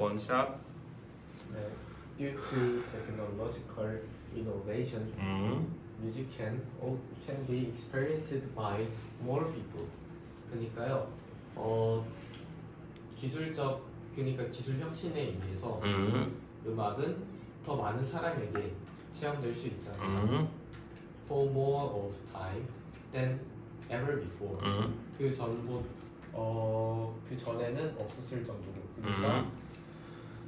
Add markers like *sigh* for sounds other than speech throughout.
원샵 네. Due to technological innovations, 음. music can oh, can be experienced by more people. 그러니까요. 어 기술적 그러니까 기술 혁신에 의해서 음. 음악은 더 많은 사람에게 체험될 수 있다. 음. For more of time than ever before. 음. 그 전보 어그 전에는 없었을 정도로 그러니까 음.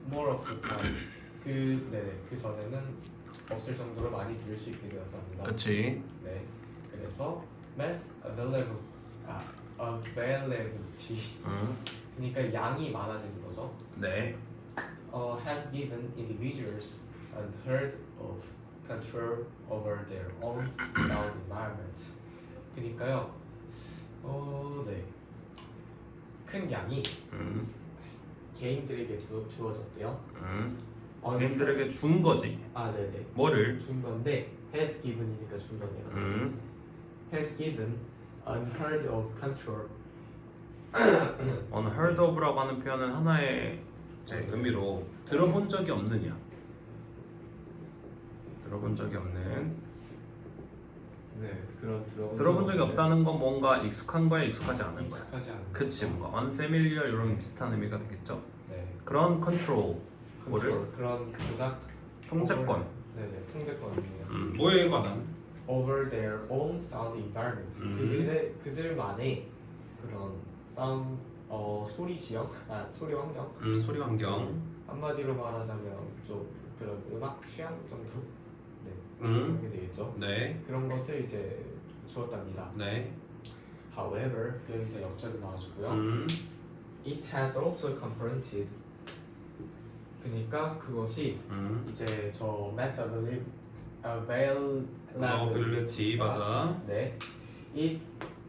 More of the time 그 네네 그 전에는 없을 정도로 많이 들을 수 있게 되었답니다. 그치 네 그래서 mass available 아 availability 음. 그러니까 양이 많아진 거죠. 네 어, has given individuals unheard of control over their own sound environment. 그러니까요, 어, 네, 큰 양이 음. 개인들에게 주, 주어졌대요. 음. 어, 개인들에게 준 거지 아, 네네. 뭐를 준 건데 has given이니까 준 거네요. 음. has given unheard of control. *clears throat* unheard of라고 하는 표현은 하나의 이제 의미로 들어본 적이 없느냐 들어본 적이 없는 네, 그런 들어본, 들어본 적이 없다는 건 뭔가 익숙한 거에 익숙하지 않은 거야 익숙하지 않은. 그치 뭔가 unfamiliar 이런 비슷한 의미가 되겠죠 네. 그런 컨트롤 뭐를? 그런 조작 통제권 네네 통제권이에요. 음, 뭐에 관한 over their own sound environment. 음. 그들의 그들만의 그런 사운드 어 소리 지형, 아 소리 환경. 음, 소리 환경 한마디로 말하자면 좀 그런 음악 취향 정도 음, 그런 게 되겠죠. 네, 그런 것을 이제 주었답니다. 네, However, 여기서 역전을 나와주고요. 음, It has also confronted. 그러니까 그것이 음, 이제 저 mass avail- availability availability가 맞아. 네. It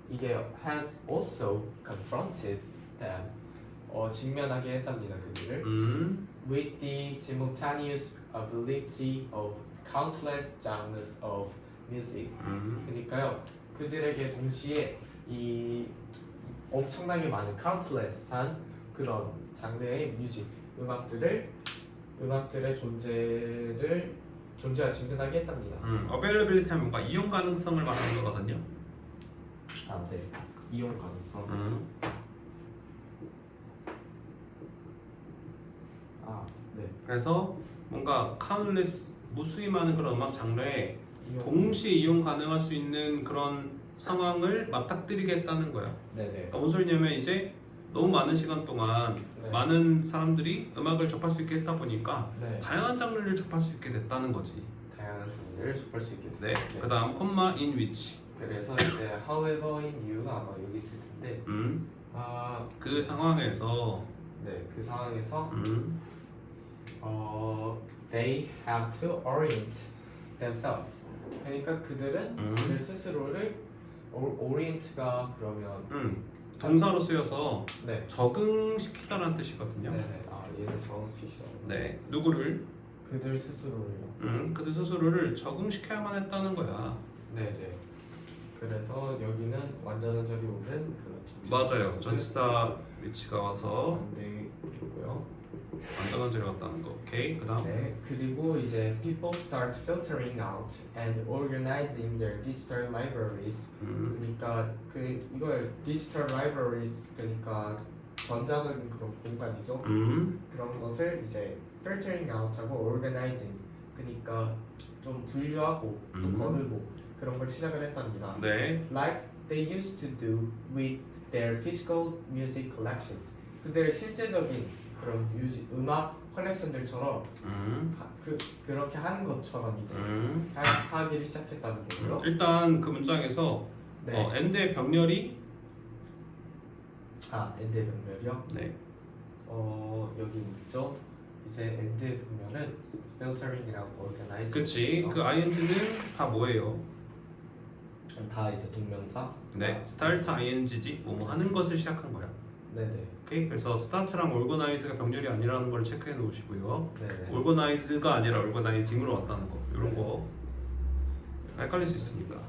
이게 has also confronted them. 어 직면하게 했답니다 그들을 음, with the simultaneous ability of countless genres of music. 음, 그러니까요 그들에게 동시에 이 엄청나게 많은 countless한 그런 장르의 뮤직 음악들을 음악들의 존재를 존재와 직면하게 했답니다. 음, availability 하면 뭔가 이용 가능성을 말하는 거거든요. 아 네. 이용 가능성. 음, 아 네. 그래서 뭔가 countless 무수히 많은 그런 음악 장르에. 동시에 이용 가능할 수 있는 그런 상황을 맞닥뜨리게 했다는 거야. 네네. 그러니까 뭔 소리냐면 이제 너무 많은 시간 동안 네. 많은 사람들이 음악을 접할 수 있게 했다 보니까 네. 다양한 장르를 접할 수 있게 됐다는 거지. 다양한 장르를 접할 수 있게. 네. 그다음 콤마 in which. 그래서 이제 however인 이유가 아마 여기 있을 텐데 음. 아, 그 상황에서 네, 그 상황에서 음. 어, they have to orient themselves. 그러니까 그들은 음. 그들 스스로를 오- orient가 그러면 음. 동사로 쓰여서 네, 적응시키다라는 뜻이거든요. 네, 네. 아, 얘를 정시키죠. 네. 누구를? 그들 스스로를요. 음. 그들 스스로를 적응시켜야만 했다는 거야. 네, 네. 그래서 여기는 완전 한 절이 오는 그런 정식 맞아요. 전치사 위치가 와서 만들고요. 완전한 절에 왔다는 거. 오케이. 그다음. 네, 그리고 이제 people start filtering out and organizing their digital libraries. 음. 그러니까 그 이걸 digital libraries 그러니까 전자적인 그런 공간이죠. 음. 그런 것을 이제 filtering out하고 organizing 그러니까 좀 분류하고 또 음. 거르고 그런 걸 시작을 했답니다. 네. Like they used to do with their physical music collections. 그들의 실제적인 그런 뮤직 음악 컬렉션들처럼 음. 하, 그 그렇게 하는 것처럼 이제 음. 하, 하기를 시작했다는 거고요. 일단 그 문장에서 네. 어, 엔드의 병렬이 아 엔드 병렬이요. 네. 어 여기 있죠. 이제 엔드 보면은 filtering이라고 organize. 그치. 그 ing는 다 뭐예요? 다 이제 동명사. 네. start ing지 뭐뭐 하는 것을 시작한 거야. 네네. 오케이. 그래서 start랑 organize가 병렬이 아니라는 걸 체크해 놓으시고요. 네네. organize가 아니라 organizing으로 왔다는 거. 이런 거 헷갈릴 수 있으니까.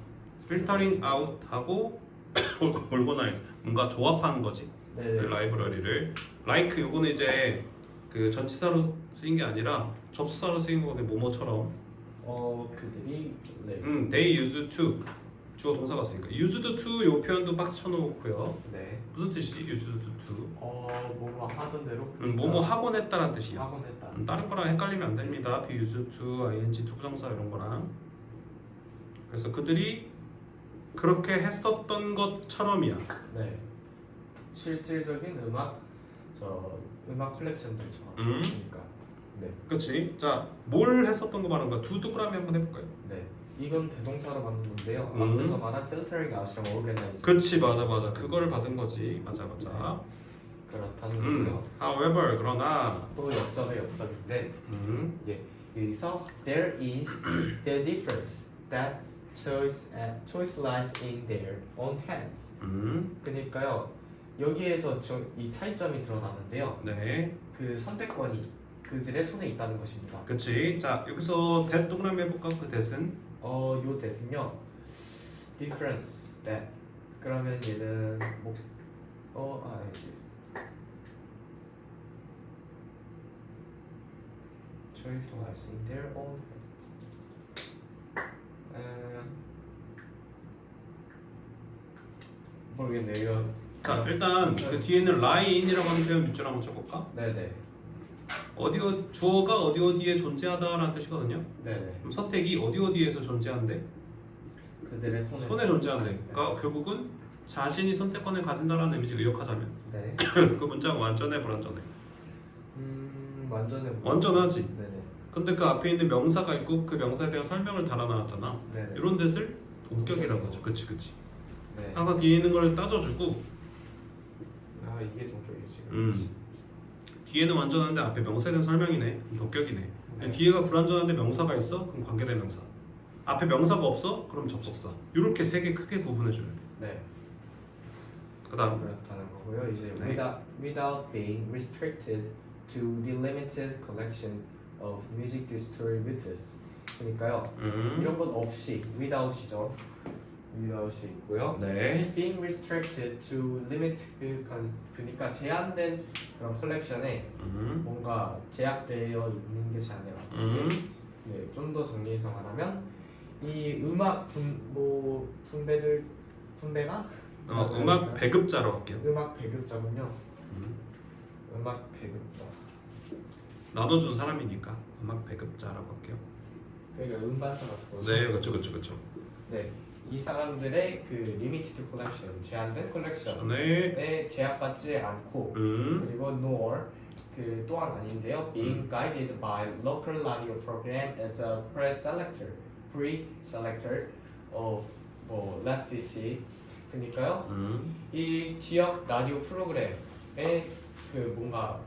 filtering out 하고 *coughs* organize 뭔가 조합하는 거지. 그 네네. 라이브러리를 like 요거는 이제 그 전치사로 쓰인 게 아니라 접수사로 쓰인 거거든요. 뭐뭐처럼. 어 그들이 네. 음, they used to 주어 동사가 쓰니까 used to 요 표현도 박스 쳐놓고요. 네. 무슨 뜻이지? used to. 어 뭐뭐 하던 대로. 음, 뭐뭐 하곤 했다라는 뜻이야. 하곤 했다. 음, 다른 거랑 헷갈리면 안 됩니다. be used to, ing, 투부정사 이런 거랑. 그래서 그들이 그렇게 했었던 것처럼이야. 네. 실질적인 음악 저 음악 컬렉션들처럼. 음. 그러니까. 네. 그렇지? 자, 뭘 했었던 거 말하는 거야? 두 동그라미 한번 해볼까요? 네. 이건 대동사로 만든 건데요. 음. 앞에서 말한 filtering out이랑 organize. 그렇지, 맞아, 맞아. 그거를 받은 거지. 맞아, 맞아. 그렇다는 음, 거고요. however, 그러나, 또 역접의 역접인데 음, 여기서 there is the difference that choice uh, choice lies in their own hands. 음, 그러니까요 여기에서 좀이 차이점이 드러나는데요. 네, 그 선택권이 그들의 손에 있다는 것입니다. 그렇지. 자, 여기서 that 동그라미 해볼까? 그 that은? 어요 대신요 difference that 그러면 얘는 뭐어 아니지 choice lies in their own hands. 음, 모르겠네요. 자, 일단 그 뒤에는 lie in이라고 하는 표현 밑줄 한번 쳐볼까? 네네 어디 어 주어가 어디 어디에 존재하다라는 뜻이거든요. 네네 그럼 선택이 어디 어디에서 존재한대? 그들의 손에 손에 존재한대. 그러니까 결국은 자신이 선택권을 가진다라는 의미를 의역하자면 네. *coughs* 그 문장은 완전해 불완전해? 음 완전해. 완전하지. 네네 근데 그 앞에 있는 명사가 있고 그 명사에 대한 설명을 달아놨잖아. 네네 이런 뜻을 동격이라고 하죠. 그치 그치. 네. 항상 뒤에 있는 걸 따져주고 아 이게 동격이지. 음. 뒤에는 완전한데 앞에 명사에 대한 설명이네. 그럼 동격이네. 네. 뒤에가 불완전한데 명사가 있어? 그럼 관계대명사. 앞에 명사가 없어? 그럼 접속사. 이렇게 세 개 크게 구분해 줘야 돼. 네. 그다음 그렇다는 거고요. 이제 네. without without being restricted to the limited collection of music distributors. 그러니까요. 음. 이런 건 없이 without이죠. Without이 있고요. 네. being restricted to limited con- 그러니까 제한된 그런 컬렉션에 음. 뭔가 제약되어 있는 것이 아니라 음. 네, 좀 더 정리해서 말하면 이 음악 분, 뭐 분배들 분배가 어, 음악 배급자로 할게요. 음악 배급자군요. 음. 음악 배급자. 나눠준 사람이니까 음악 배급자라고 할게요. 그러니까 음반사 같은 거. 네, 그렇죠, 그렇죠, 그렇죠. 네. 이 사람들의 그 리미티드 컬렉션, 제한된 컬렉션에 네. 제약받지 않고 음. 그리고 nor 그 또한 아닌데요. Being guided by local radio program as a pre-selector, pre-selector of 뭐 last seats. 그러니까요. 음. 이 지역 라디오 프로그램에 그 뭔가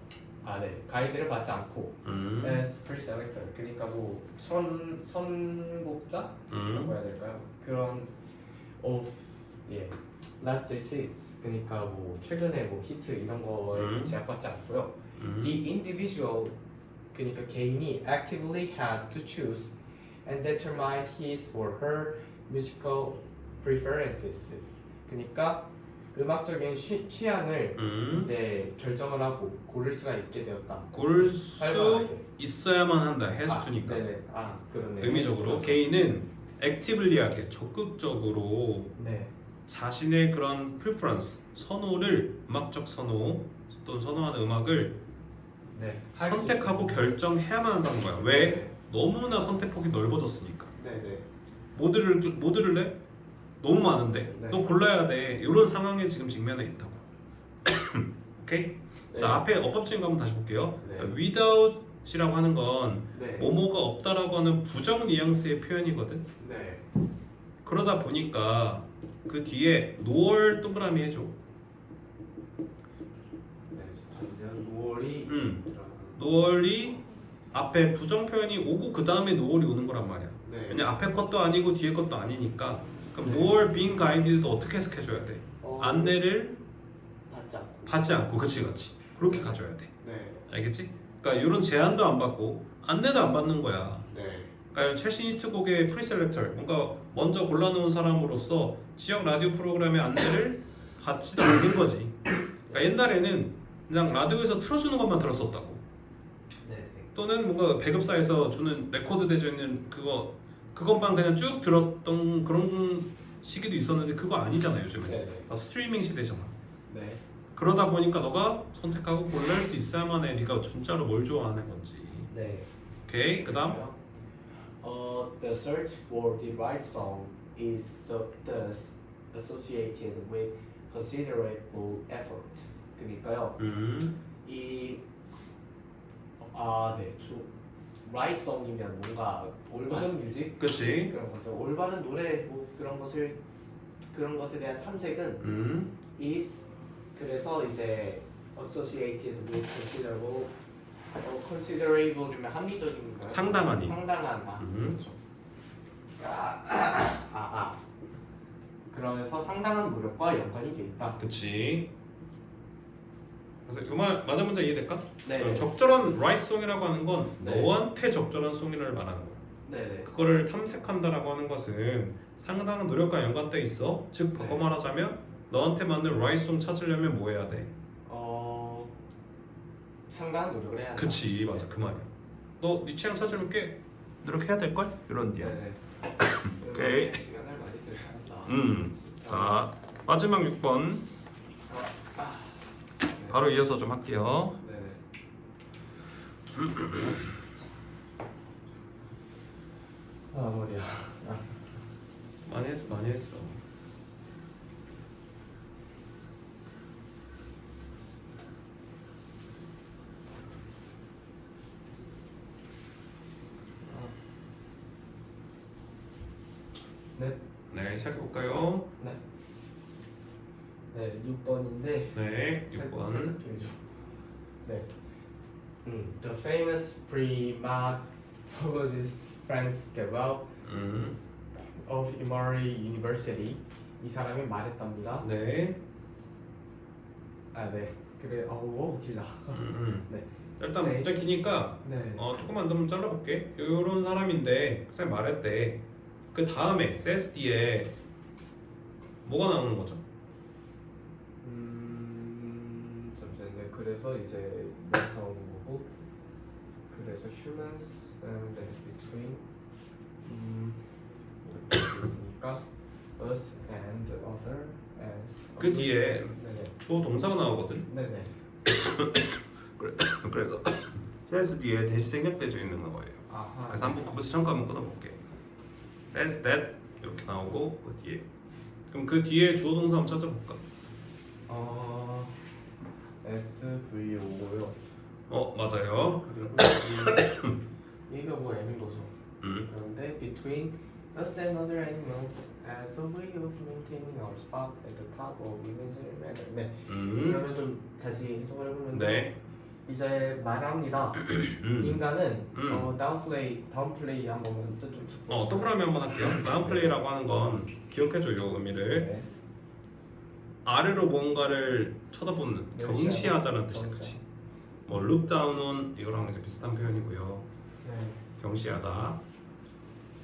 아 네 가이드를 받지 않고 음. as pre-selector 그러니까 뭐 선 선곡자라고 음. 해야 될까요? 그런 of 예 last hits 그러니까 뭐 최근에 뭐 히트 이런 거에 음. 제약받지 않고요. 음. The individual 그러니까 개인이 actively has to choose and determine his or her musical preferences. 그러니까 음악적인 취, 취향을 음. 이제 결정을 하고 고를 수가 있게 되었다. 고를 수 할만하게. 있어야만 한다. 아, 네네. 아 그러네. 의미적으로 개인은 액티블리하게 적극적으로 네. 자신의 그런 프리퍼런스 선호를 음악적 선호 또는 선호하는 음악을 네. 할수 선택하고. 결정해야만 한다는 거야. 왜? 너무나 선택폭이 넓어졌으니까. 네네. 뭐 들을 뭐 들을래? 너무 많은데 네. 너 골라야 돼. 이런 상황에 지금 직면해 있다고. *coughs* 오케이? 네. 자 앞에 어법적인 거 한번 다시 볼게요. 네. 자, without이라고 하는 건 네. 뭐뭐가 없다라고 하는 부정 뉘앙스의 표현이거든. 네. 그러다 보니까 그 뒤에 노얼 동그라미 해줘. 네. 5월이 음. 앞에 부정 표현이 오고 그 다음에 노얼이 오는 거란 말이야. 네. 왜냐 앞에 것도 아니고 뒤에 것도 아니니까. 그럼 네. 노얼 being guided도 어떻게 해석해줘야 돼? 어, 안내를 받지 않고. 받지 않고 그치 그치 그렇게 가져야 돼. 네. 알겠지? 그러니까 이런 제안도 안 받고 안내도 안 받는 거야. 네. 그러니까 첼시 히트곡의 프리셀렉터 뭔가 먼저 골라놓은 사람으로서 지역 라디오 프로그램의 안내를 *coughs* 받지도 않는 거지. 그러니까 옛날에는 그냥 라디오에서 틀어주는 것만 들었었다고. 네. 또는 뭔가 배급사에서 주는 레코드 되어 있는 그거 그것만 그냥 쭉 들었던 그런 시기도 있었는데 그거 아니잖아 요즘은 네. 다 스트리밍 시대잖아 네. 그러다 보니까 너가 선택하고 골랄 수 있어야만 해 네가 진짜로 뭘 좋아하는 건지 네. 오케이 그 다음 Uh, the search for the right song is so, thus associated with considerable effort. 그러니까요, 음 이 아, 네, 주 song이면 뭔가 올바른 뮤직 그치 그런 것을 올바른 노래 뭐 그런 것을 그런 것에 대한 탐색은 음 is 그래서 이제 associated with considerable 어, considerable이면 합리적인가요? 상당하니 상당한 아 음. 그렇죠. 아, 아, 아. 그러면서 상당한 노력과 연관이 돼 있다. 그치 그래서 이말 맞아 문제 이해될까? 네. 어, 적절한 song이라고 하는 건 네. 너한테 적절한 송이를 말하는 거야 네네. 그거를 탐색한다라고 하는 것은 상당한 노력과 연관돼 있어. 즉 바꿔 네. 말하자면 너한테 맞는 song 찾으려면 뭐 해야 돼? 어 상당한 노력을 해야 한다. 그치 맞아 그 말이야. 너 네 취향 찾으려면 꽤 노력해야 될 걸? 이런 네네. 뉘앙스. 오케이. 시간을 많이 들여서. 음. 자 마지막 6번 아, 바로 이어서 좀 할게요. 아 머리야. 많이 했어 많이 했어. 네. 네 시작해 볼까요? 네. 네, 6번인데 네 살짝 6번. 편이죠. 네. 음, the famous primatologist Franz Gabel 음. of Emory University 이 사람이 말했답니다. 네. 아, 네. 그래, 어우, 길다. 음, 음. 네. 일단 네. 문제 기니까 네. 어 조금만 더 잘라볼게. 요런 사람인데 쌤 말했대. 그 다음에 세스 뒤에 뭐가 나오는 거죠? 음, 그래서 이제 여기서 오는 거고, 그래서 humans and between 음, 이렇게 있으니까 us and other as 그 뒤에 네네 주어 동사가 나오거든. 네네 *coughs* 그래서 says 뒤에 대시 생략되어 있는 거예요. 아하 그래서 한번 거기서 잠깐 한번 끊어볼게. says that 이렇게 나오고 그 뒤에 그럼 그 뒤에 주어 동사 한번 찾아볼까? 어 SVO고요. 어 맞아요. 그리고 이- 이거 뭐 애니모소 음. 그런데 between us and other animals as a way of maintaining our spot at the top of imaginary matter. 네. 음. 그러면 좀 다시 해석을 해보면 네. 이제 말합니다. 음. 인간은 음. 어, 다운플레이 다운플레이 한번 뜻 좀. 짚고. 어 동그라미 한번 할게요. 다운 플레이라고 하는 건 기억해줘요 의미를. 네. 아래로 뭔가를 쳐다보는 경시하다. 경시하다는 뜻이. 그치 뭐 look down은 이거랑 이제 비슷한 표현이고요 네. 경시하다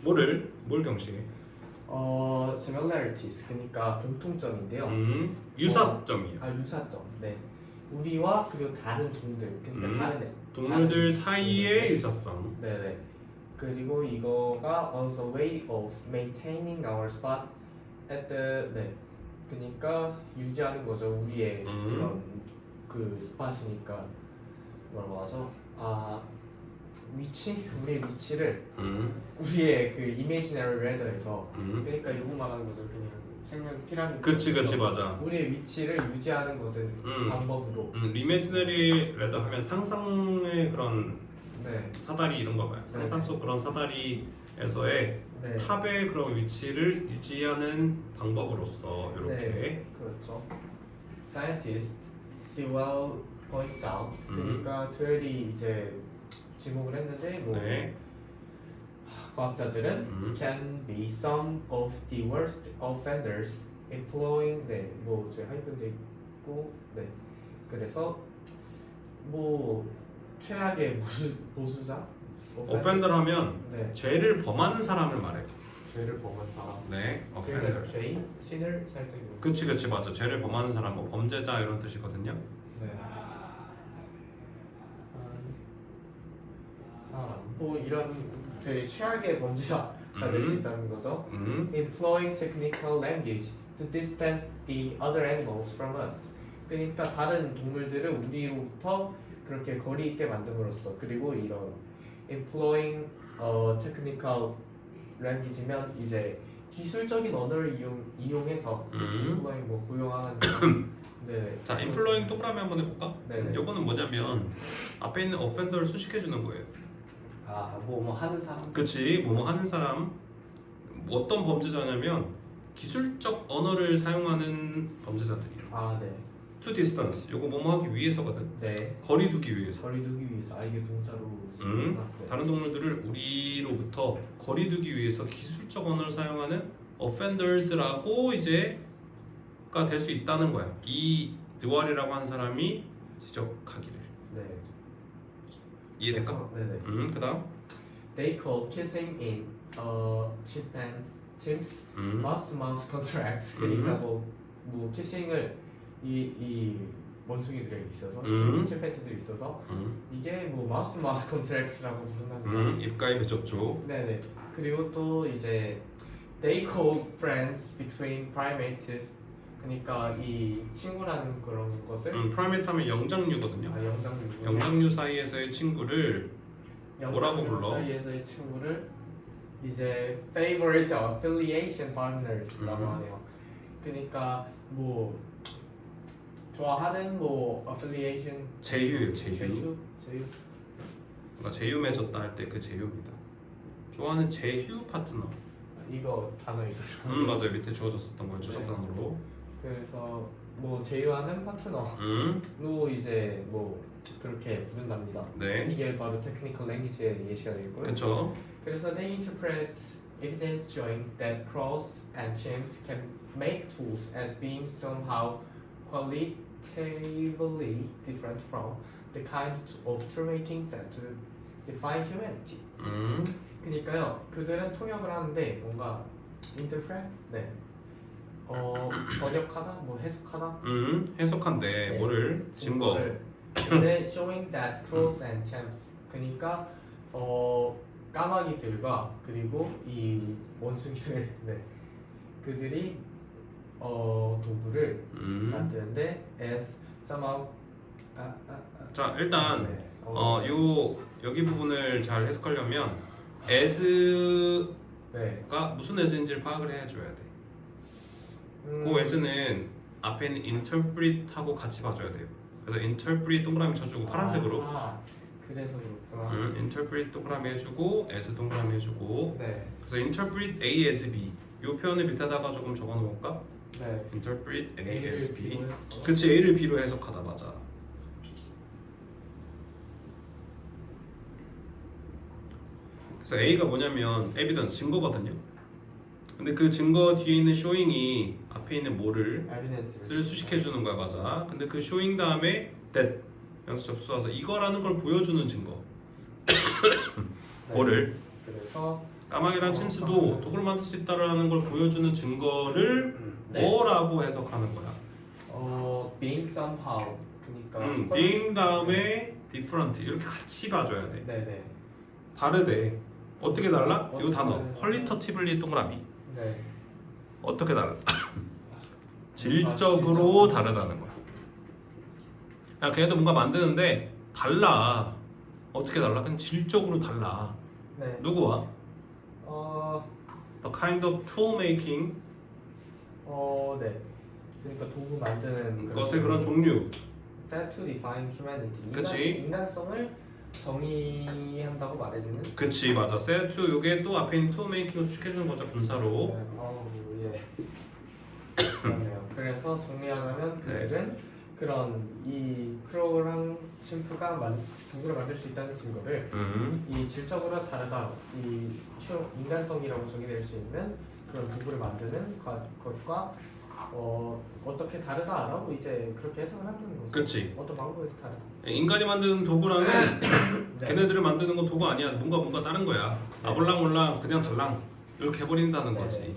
뭐를 뭘 경시해 어 similarities 그러니까 공통점인데요. 음 유사점이야 아 유사점. 네. 우리와 그리고 다른 동물 그러니까 음. 다른 애. 동물들 다른 사이의. 유사성 네네. 그리고 이거가 as a way of maintaining our spot at the 네. 그러니까 유지하는 거죠 우리의 음. 그런 그 스팟이니까. 뭐라고 하죠? 아 위치? 우리의 위치를 음, 우리의 그 imaginary radar에서. 음. 그러니까 이거 말하는 거죠 그냥 생명 피라미드 그치 그치 맞아. 우리의 위치를 유지하는 것은 음. 방법으로. 음, 리메지너리 레더 하면 상상의 그런 네. 사다리 이런 거 봐요. 상상 속 그런 사다리에서의 네. 탑의 그런 위치를 유지하는 방법으로서 이렇게 네. 그렇죠. Scientist Dewell points out. 음. 그러니까 드웰이 이제 지목을 했는데 뭐 네. 과학자들은 음. can be some of the worst offenders employing 네뭐 이제 하이픈돼 있고 네 그래서 뭐 최악의 *laughs* 보수 보수자 오펜더를 하면 네 죄를 범하는 사람을 말해. 죄를 범한 사람 네, 그러니까 offender. 죄인 신을 살짝 그치 그치 맞아. 죄를 범하는 사람, 뭐 범죄자 이런 뜻이거든요. 네. 뭐 이런 되게 최악의 범죄자가 될 수 음. 있다는 거죠. 음. Employing technical language to distance the other animals from us. 그러니까 다른 동물들을 우리로부터 그렇게 거리 있게 만듦으로써 그리고 이런 employing 어, technical language면 이제 기술적인 언어를 이용 이용해서 음. employing 뭐 고용하는 *coughs* 네. 자, 인플로잉 동그라미 한번 해볼까? 네네. 요거는 뭐냐면 앞에 있는 어펜더를 수식해주는 거예요. 아뭐 뭐 하는 사람. 그치 뭐뭐 하는 사람 뭐 어떤 범죄자냐면 기술적 언어를 사용하는 범죄자들이에요. 아 네. To distance 요거 뭐뭐 하기 위해서거든. 네. 거리 두기 위해서. 거리 두기 위해서 아 이게 동사로 음. 쓰구나. 네. 다른 동물들을 우리로부터 거리 두기 위해서 기술적 언어를 사용하는 offenders라고 이제가 될 수 있다는 거야. 이 드왈이라고 한 사람이 지적하기를. 네. 이해될까? 네네. 음, 그다음. They call kissing in uh, chimpanzees chimps 음. mouse mouse contract. 그러니까 뭐뭐 키싱을 이 이 원숭이들이 있어서 음. 침팬지들이 있어서 음. 이게 뭐 마우스 마우스 컨트랙트라고 부른답니다. 음. 입가에 배접촉. 네네. 그리고 또 이제 they call friends between primates. 그러니까 이 친구라는 그런 것을 음, 프라이메트 하면 영장류거든요. 아, 영장류 영장류 사이에서의 친구를 뭐라고 불러? 사이에서의 친구를 이제 favorite affiliation partners라고 음. 하네요. 그러니까 뭐 좋아하는 뭐 affiliation 제휴예요, 제휴. 제휴 제휴 그러니까 제휴 맺었다 할 때 그 제휴입니다. 좋아하는 제휴 파트너. 이거 단어 있었어. 음 맞아요 밑에 주어졌었던 거예요 주석 단어로. 그래서 뭐 제휴하는 파트너로 음 이제 뭐 그렇게 부른답니다. 네. 이게 바로 테크니컬 랭귀지의 예시가 되고요. 그쵸. 그래서 they interpret evidence showing that crows and chimps can make tools as being somehow qualitatively different from the kind of tool-making said to define humanity. 음 그러니까요, 그들은 통역을 하는데 뭔가 interpret, 네, 어 번역하다, 뭐 해석하다, 음, 해석한데 네. 뭐를 증거. 증거를 이제 showing that crows and chimps 그러니까 어 까마귀들과 그리고 이 원숭이들 네 그들이 어 도구를 음. 만드는데 as somehow 아, 아, 아, 자 일단 네. 어요 여기 부분을 잘 해석하려면 as가 네. 무슨 as인지를 파악을 해줘야 돼. 음, 그 as는 앞에 있는 interpret하고 같이 봐줘야 돼요. 그래서 interpret 동그라미 쳐주고 파란색으로. 아, 그래서 그렇구나. 음, interpret 동그라미 해주고 as 동그라미 해주고. 네. 그래서 interpret A as B. 요 표현을 밑에다가 조금 적어놓을까? 네. interpret A as B. 그치 A를 B로 해석하다 맞아. 그래서 A가 뭐냐면 evidence 증거거든요. 근데 그 증거 뒤에 있는 showing이 앞에 있는 뭐를 를 수식해 주는 거야 맞아. 근데 그 showing 다음에 that 연수 접수와서 이거라는 걸 보여주는 증거. 네. *coughs* 뭐를 그래서 까마귀랑 침스도 독을 만들 수 있다라는 걸 보여주는 증거를 네. 뭐라고 해석하는 거야. 어 being somehow 그러니까 음, 퀄- being 다음에 different 이렇게 같이 봐줘야 돼. 네 네 다르대. 어떻게 달라? 이 어떻게 단어. 다르냐? qualitatively 동그라미. 네 어떻게 달라? *laughs* 아, 질적으로 다르다는 거야. 야, 걔네도 뭔가 만드는데 달라. 어떻게 달라? 그냥 질적으로 달라. 네. 누구와? 어, The kind of tool making 어, 네. 그러니까 도구 만드는 것의 그런 종류. set to define humanity. 인간, 그치. 인간성을 정의한다고 말해지는. 그치 맞아. set to 요게 또 앞에 있는 tool making을 수식해주는 거죠 분사로. 네, 어우 예. 그렇네요. 그래서 정리하자면 네. 그들은 그런 이 크로우랑 심프가 만, 도구를 만들 수 있다는 증거를 음. 이 질적으로 다르다 이 휴- 인간성이라고 정의될 수 있는 그런 도구를 만드는 것- 것과 어, 어떻게 다르다라고 이제 그렇게 해석을 하는 거죠. 그치. 어떤 방법에서 다르다. 인간이 만드는 도구랑은 *coughs* 네. 걔네들을 만드는 건 도구 아니야. 뭔가 뭔가 다른 거야. 네. 아볼랑몰랑 그냥 달랑 이렇게 해버린다는 네. 거지.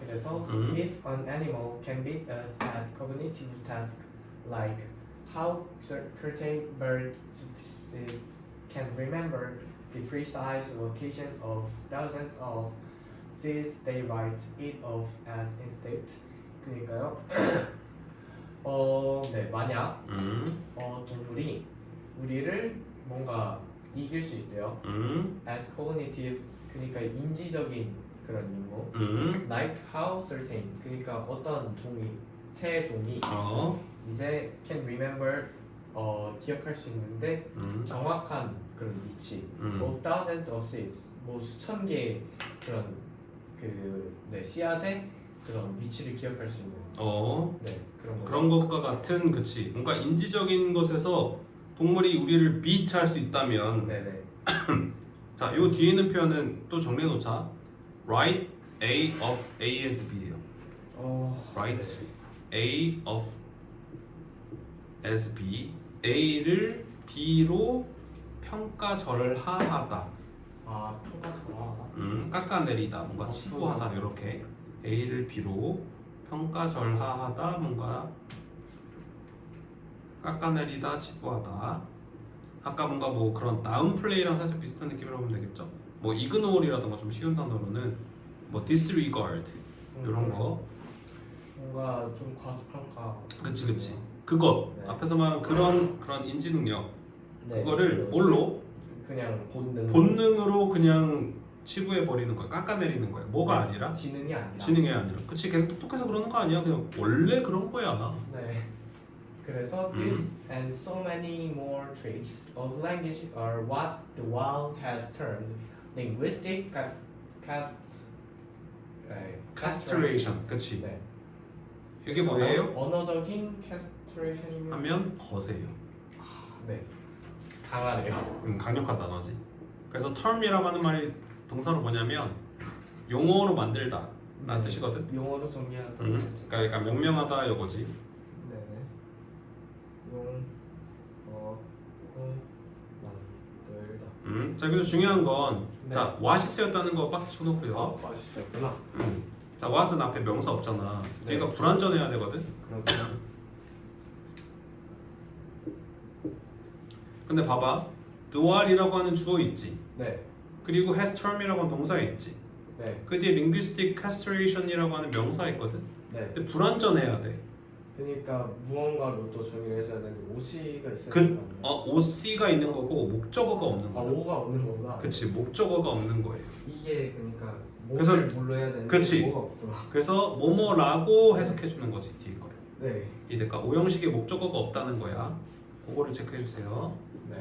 그래서 음. if an animal can beat us at cognitive tasks like how certain bird species can remember the precise location of thousands of seeds they write it off as instinct. 그러니까요. 어, 네, 만약 음, 어, 동물이 우리를 뭔가 이길 수 있대요. 음, at cognitive 그러니까 인지적인 그런 임무. 음, like how certain 그러니까 어떤 종이 새 종이 어, 이제 can remember 어 기억할 수 있는데 음, 정확한 그런 위치 음. of thousands of seeds 뭐 수천 개의 그런 그 네 씨앗의 그런 위치를 기억할 수 있는 어, 네 그런 거죠. 그런 것과 같은 그치. 뭔가 인지적인 것에서 동물이 우리를 비트할 수 있다면 네네 *clears throat* 자, 요 뒤에 있는 표현은 또 정리해 놓자. Write A of A as B예요. 어 Right. 네. A of as B. A를 B로 평가절을 하하다. 아 평가 정확하다. 음, 깎아내리다, 뭔가 어, 치부하다 이렇게 A를 B로 평가절하하다, 뭔가 깎아내리다, 치부하다. 아까 뭔가 뭐 그런 다운 플레이랑 살짝 비슷한 느낌이라고 하면 되겠죠. 뭐 ignore이라던가 좀 쉬운 단어로는 뭐 disregard 이런 거. 뭔가 좀 과소평가. 그치 그치. 그것 네. 앞에서 말한 그런 그런 인지 능력 네, 그거를 그 뭘로 그냥 본능. 본능으로 그냥 치부해 버리는 거야. 깎아내리는 거야. 뭐가 아니라 지능이 아니라. 지능이 아니라. 그치 걔는 똑똑해서 그러는 거 아니야. 그냥 원래 그런 거야. 네. 그래서 음. this and so many more traits of language are what the world has termed linguistic ca- cast 네, castration. 그치. 네. 이게 뭐예요? 언어, 적인 castration이면 하면 거세요. 네. 강하네요. 음, 강력한 단어지. 그래서 term이라고 하는 말이 동사로 뭐냐면 용어로 만들다 라는 네. 뜻이거든. 용어로 정리하다. 음, 그러니까 약간 명명하다 이거지. 네네. 용, 어, 만들다. 음, 자 여기서 중요한 건 네. 자, what 쓰였다는 거 박스 쳐놓고요. 어, 맛있었구나. 음. 자, what은 앞에 명사 없잖아. 네. 얘가 불완전해야 되거든. 그렇구나. 근데 봐봐, doar이라고 하는 주어 있지. 네. 그리고 has term이라고 하는 동사 있지. 네. 그 뒤에 linguistic castration이라고 하는 명사 있거든. 네. 근데 불완전해야 돼. 그러니까 무언가로 또 정의를 해줘야 되는데 오시가 있어야 그- 되는 거 아니에요? 어, OC가 있는 거고 목적어가 없는 아 거야. 오가 없는 거구나. 그치, 목적어가 없는 거예요. 이게 그러니까 그래서- 뭘로 해야 되는데 그치. 뭐가 없구나. 그래서 뭐뭐라고 해석해 주는 거지 뒤에 거를. 네. 이니까 오형식의 목적어가 없다는 거야. 그거를 체크해 주세요. 네.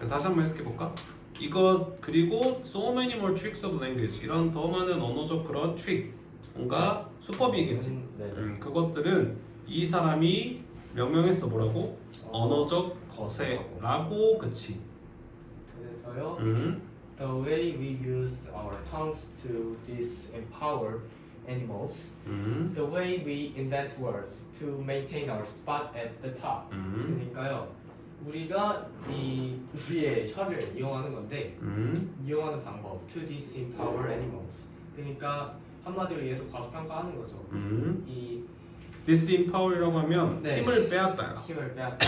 자, 다시 한번 해석해 볼까? 이거 그리고 so many more tricks of language 이런 더 많은 언어적 그런 트릭 뭔가 수법이겠지. 음, 네. 음, 그것들은 이 사람이 명명했어 뭐라고? 언어적 거세라고 그치. 그래서요. 음, The way we use our tongues to disempower animals, 음, the way we invent words to maintain our spot at the top. 음, 그러니까요. 우리가 이 우리의 혀를 이용하는 건데 음, 이용하는 방법 to disempower animals. 그러니까 한마디로 얘도 과소평가하는 거죠. 음. 이 disempower이라고 하면 네. 힘을 빼앗다야. 힘을 빼앗다.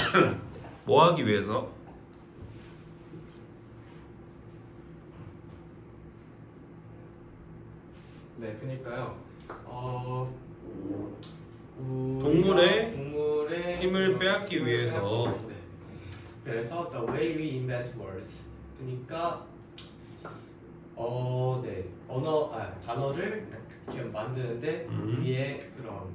뭐 하기 위해서? 네, 그러니까요. 어 우리가 동물의 동물의 힘을 빼앗기 위해서. 네. 그래서 the way we invent words. 그러니까 어, 네. 언어 아, 단어를 이렇게 만드는데 음. 우리의 그런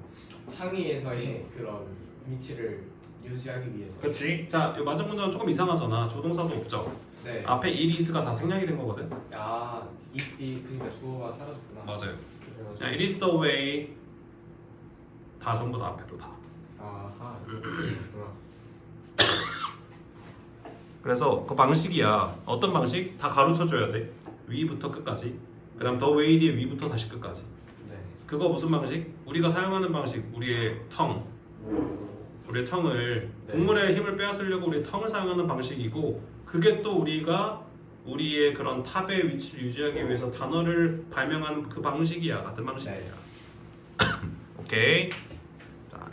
상위에서의 그런 위치를 유지하기 위해서. 그렇지. 자, 이 마지막 문장은 조금 이상하잖아. 조동사도 없죠. 네. 앞에 it is가 다 생략이 된 거거든. 아, 이, 이 그러니까 주어가 사라졌구나. 맞아요. 그래가지고 자, it is the way 다 전부 다 앞에도 다. 아하, 그렇구나. 그래서 그 방식이야. 어떤 방식? 다 가르쳐 줘야 돼. 위부터 끝까지. 그다음 the way 뒤에 위부터 다시 끝까지. 네. 그거 무슨 방식? 우리가 사용하는 방식. 우리의 tongue. 우리의 tongue을 네. 동물의 힘을 빼앗으려고 우리의 tongue을 사용하는 방식이고 그게 또 우리가 우리의 그런 탑의 위치를 유지하기 위해서 단어를 발명하는 그 방식이야. 같은 방식이야. 네. *coughs* 오케이.